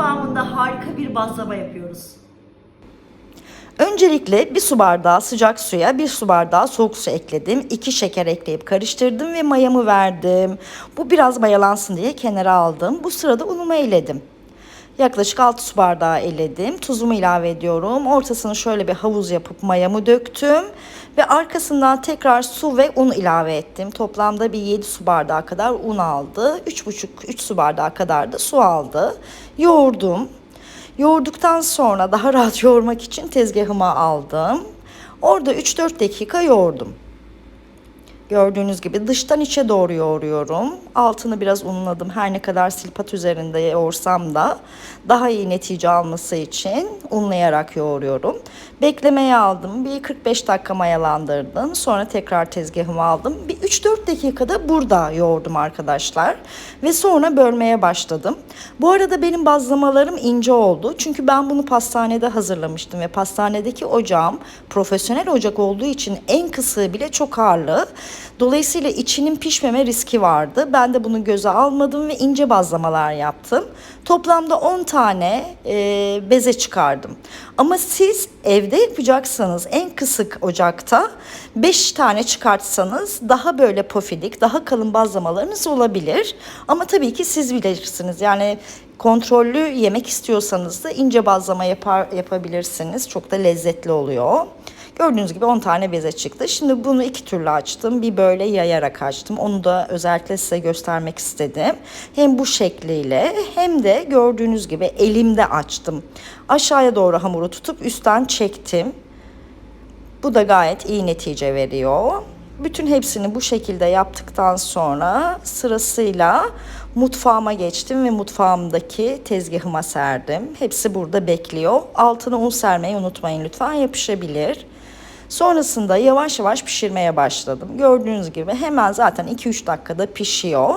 kıvamında harika bir bazlama yapıyoruz. Öncelikle bir su bardağı sıcak suya bir su bardağı soğuk su ekledim. 2 şeker ekleyip karıştırdım ve mayamı verdim. Bu biraz mayalansın diye kenara aldım. Bu sırada unumu eledim. Yaklaşık 6 su bardağı eledim. Tuzumu ilave ediyorum. Ortasını şöyle bir havuz yapıp mayamı döktüm. Ve arkasından tekrar su ve un ilave ettim. Toplamda bir 7 su bardağı kadar un aldı. 3,5-3 su bardağı kadar da su aldı. Yoğurdum. Yoğurduktan sonra daha rahat yoğurmak için tezgahıma aldım. Orada 3-4 dakika yoğurdum. Gördüğünüz gibi dıştan içe doğru yoğuruyorum. Altını biraz unladım. Her ne kadar silpat üzerinde yoğursam da daha iyi netice alması için unlayarak yoğuruyorum. Beklemeye aldım. Bir 45 dakika mayalandırdım. Sonra tekrar tezgahıma aldım. Bir 3-4 dakikada burada yoğurdum arkadaşlar. Ve sonra bölmeye başladım. Bu arada benim bazlamalarım ince oldu. Çünkü ben bunu pastanede hazırlamıştım ve pastanedeki ocağım profesyonel ocak olduğu için en kısığı bile çok ağırlı. Dolayısıyla içinin pişmeme riski vardı. Ben de bunu göze almadım ve ince bazlamalar yaptım. Toplamda 10 tane e, beze çıkardım. Ama siz evde yapacaksanız en kısık ocakta 5 tane çıkartsanız daha böyle pofidik, daha kalın bazlamalarınız olabilir. Ama tabii ki siz bilirsiniz. Yani kontrollü yemek istiyorsanız da ince bazlama yapar, yapabilirsiniz. Çok da lezzetli oluyor. Gördüğünüz gibi 10 tane beze çıktı. Şimdi bunu iki türlü açtım. Bir böyle yayarak açtım. Onu da özellikle size göstermek istedim. Hem bu şekliyle hem de gördüğünüz gibi elimde açtım. Aşağıya doğru hamuru tutup üstten çektim. Bu da gayet iyi netice veriyor. Bütün hepsini bu şekilde yaptıktan sonra sırasıyla mutfağıma geçtim ve mutfağımdaki tezgahıma serdim. Hepsi burada bekliyor. Altına un sermeyi unutmayın lütfen yapışabilir. Sonrasında yavaş yavaş pişirmeye başladım. Gördüğünüz gibi hemen zaten 2-3 dakikada pişiyor.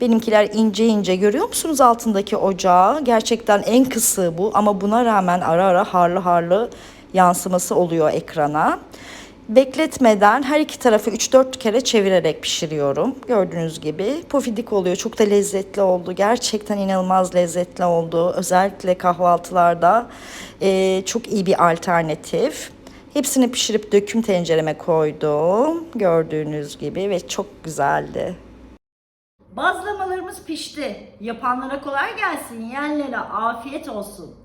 Benimkiler ince ince görüyor musunuz altındaki ocağı? Gerçekten en kısığı bu ama buna rağmen ara ara harlı harlı yansıması oluyor ekrana. Bekletmeden her iki tarafı 3-4 kere çevirerek pişiriyorum. Gördüğünüz gibi pofidik oluyor. Çok da lezzetli oldu. Gerçekten inanılmaz lezzetli oldu. Özellikle kahvaltılarda eee, çok iyi bir alternatif. Hepsini pişirip döküm tencereme koydum. Gördüğünüz gibi ve çok güzeldi. Bazlamalarımız pişti. Yapanlara kolay gelsin. Yiyenlere afiyet olsun.